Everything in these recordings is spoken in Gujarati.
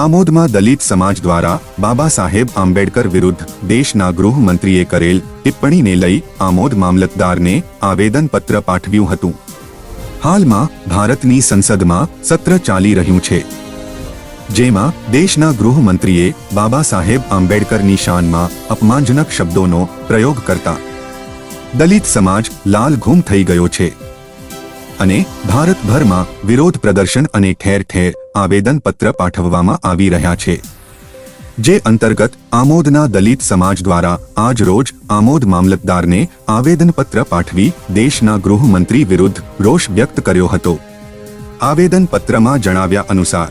આમોદમાં દલિત સમાજ દ્વારા બાબા સાહેબ આંબેડકર વિરુદ્ધ દેશના ગૃહમંત્રીએ કરેલ ટિપ્પણીને લઈ આમોદ મામલતદારને આવેદનપત્ર પાઠવ્યું હતું. હાલમાં ભારતની સંસદમાં સત્ર ચાલી રહ્યું છે. જેમાં દેશના ગૃહમંત્રીએ બાબા સાહેબ આંબેડકરની શાનમાં અપમાનજનક શબ્દોનો પ્રયોગ કરતા દલિત સમાજ લાલ ઘૂમ થઈ ગયો છે. અને ભારતભરમાં વિરોધ પ્રદર્શન અને ઠેર ઠેર આવેદનપત્ર પાઠવવામાં આવી રહ્યા છે. જે અંતર્ગત આમોદના દલિત સમાજ દ્વારા આજ રોજ આમોદ મામલતદારને આવેદનપત્ર પાઠવી દેશના ગૃહમંત્રી વિરુદ્ધ રોષ વ્યક્ત કર્યો હતો. આવેદનપત્રમાં જણાવ્યા અનુસાર,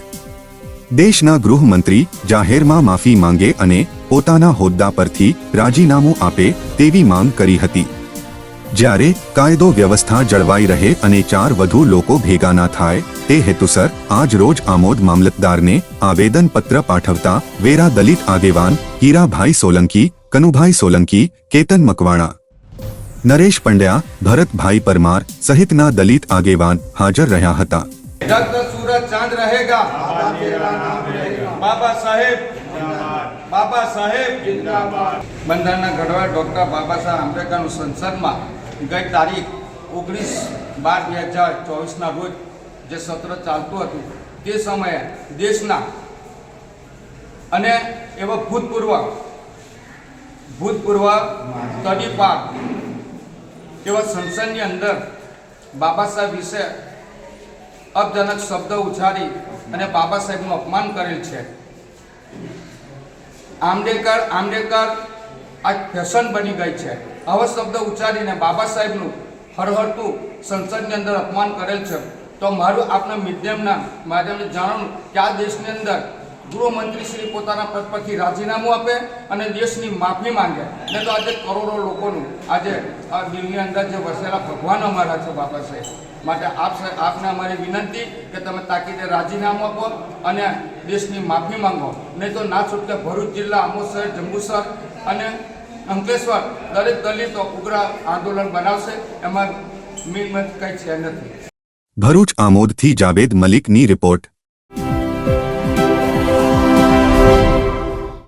દેશના ગૃહમંત્રી જાહેરમાં માફી માંગે અને પોતાના હોદ્દા પરથી રાજીનામું આપે તેવી માંગ કરી હતી. જ્યારે કાયદો વ્યવસ્થા જળવાઈ રહે અને ચાર વધુ લોકો ભેગા ના થાય તે હેતુસર આજ રોજ આમોદ મામલતદારને આવેદનપત્ર પાઠવતા વેરા દલિત આગેવાન હીરાભાઈ સોલંકી કનુભાઈ સોલંકી કેતન મકવાણા નરેશ પંડ્યા ભરતભાઈ પરમાર સહિતના દલિત આગેવાન હાજર રહ્યા હતા जब तक सूरज चांद रहेगा बाबा साहेब બાબા સાહેબ બંધારણના ઘડવૈયા ડૉક્ટર બાબા સાહેબ આંબેડકરનું સંસદમાં ગઈ તારીખ ઓગણીસ બાર બે હજાર ચોવીસના રોજ જે સત્ર ચાલતું હતું, તે સમયે દેશના અને એવા ભૂતપૂર્વ ભૂતપૂર્વ તડીપાર એવા સંસદની અંદર બાબા સાહેબ વિશે અપજનક શબ્દ ઉચ્ચારી અને બાબા સાહેબનું અપમાન કરેલ છે. આંબેડકર આંબેડકર આજ ફેશન બની ગઈ છે. આવા શબ્દ ઉચ્ચારીને બાબા સાહેબનું હરહરતું સંસદની અંદર અપમાન કરેલ છે. તો મારું આપના મીડિયમના માધ્યમને જાણવું કે આ દેશની અંદર ગૃહમંત્રી શ્રી પોતાના પદ પરથી રાજીનામું આપે અને દેશની માફી માંગે. ને તો આજે કરોડો લોકોનું આજે આ દિલની અંદર જે વસેલા ભગવાન અમારા છે બાબા સાહેબ. માટે આપ આપને અમારી વિનંતી કે તમે તાકીદે રાજીનામું આપો અને દેશની માફી માંગો. નહીં તો ના છૂટકે ભરૂચ જિલ્લા આમોસર જંબુસર અને અંકલેશ્વર દરેક દલિતો ઉગ્ર આંદોલન બનાવશે, એમાં મિલમત કંઈ છે નથી. ભરૂચ આમોદથી જાવેદ મલિકની રિપોર્ટ.